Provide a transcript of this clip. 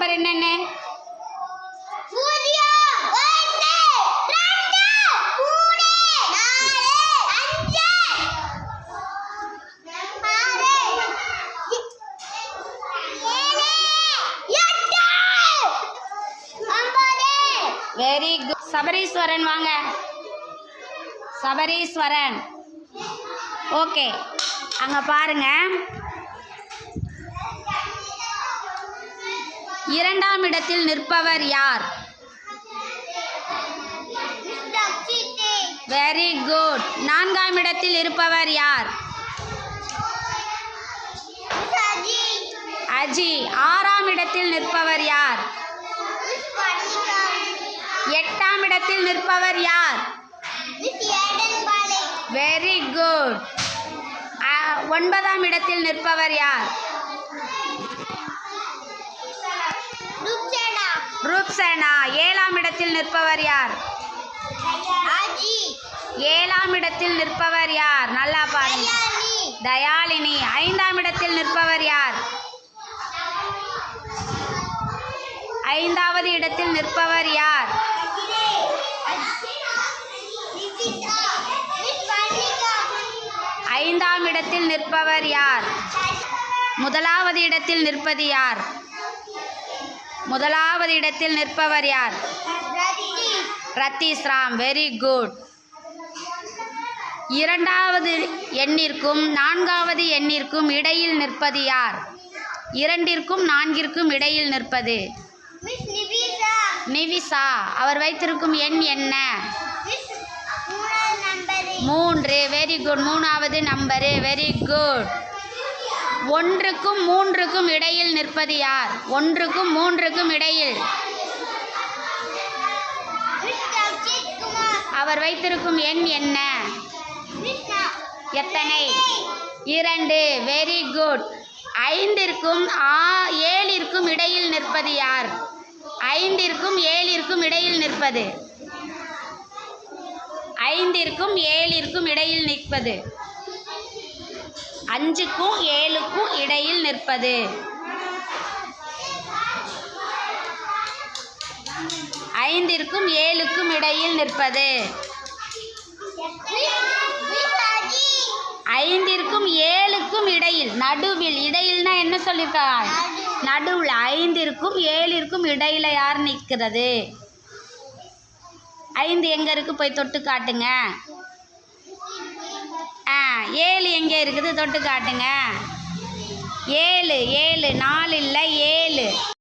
Number என்னென்ன? Very good Sabareeswaran வாங்க. Sabareeswaran. Okay அங்கே பாருங்க. இரண்டாம் இடத்தில் நிற்பவர் யார்? வெரி குட் நான்காம் இடத்தில் இருப்பவர் யார்? அஜி. ஆறாம் இடத்தில் நிற்பவர் யார்? எட்டாம் இடத்தில் நிற்பவர் யார்? வெரி குட் ஒன்பதாம் இடத்தில் நிற்பவர் யார்? ரூப்சேனா ஏழாம் இடத்தில் நிற்பவர் யார்? ஏழாம் இடத்தில் நிற்பவர் யார்? நல்லா பாருங்க. தயாளினி ஐந்தாம் இடத்தில் நிற்பவர் யார்? ஐந்தாவது இடத்தில் நிற்பவர் யார்? ஐந்தாம் இடத்தில் நிற்பவர் யார்? முதலாவது இடத்தில் நிற்பது யார்? முதலாவது இடத்தில் நிற்பவர் யார்? ரத்தீஸ் ராம். வெரி குட் இரண்டாவது எண்ணிற்கும் நான்காவது எண்ணிற்கும் இடையில் நிற்பது யார்? இரண்டிற்கும் நான்கிற்கும் இடையில் நிற்பது. நிவிசா. அவர் வைத்திருக்கும் எண் என்ன? மூன்று. வெரி குட் மூணாவது நம்பரு. வெரி குட் ஒன்றுக்கும் மூன்றுக்கும் இடையில் நிற்பது யார்? ஒன்றுக்கும் மூன்றுக்கும் இடையில். அவர் வைத்திருக்கும் எண் என்ன? எத்தனை? இரண்டு. வெரி குட் ஐந்திற்கும் ஆ ஏழிற்கும் இடையில் நிற்பது யார்? ஐந்திற்கும் ஏழிற்கும் இடையில் நிற்பது. ஐந்திற்கும் ஏழிற்கும் இடையில் நிற்பது. அஞ்சுக்கும் ஏழுக்கும் இடையில் நிற்பது. ஐந்திற்கும் ஏழுக்கும் இடையில் நிற்பது. ஐந்திற்கும் ஏழுக்கும் இடையில் நடுவில் இடையில்னா என்ன சொல்லியிருக்காங்க நடுவில் ஐந்திற்கும் ஏழிற்கும் இடையில யார் நிற்கிறது? ஐந்து எங்கே இருக்கு? போய் தொட்டு காட்டுங்க. ஏழு எங்கே இருக்குது? தொட்டு காட்டுங்க. ஏழு ஏழு நாலு இல்லை ஏழு.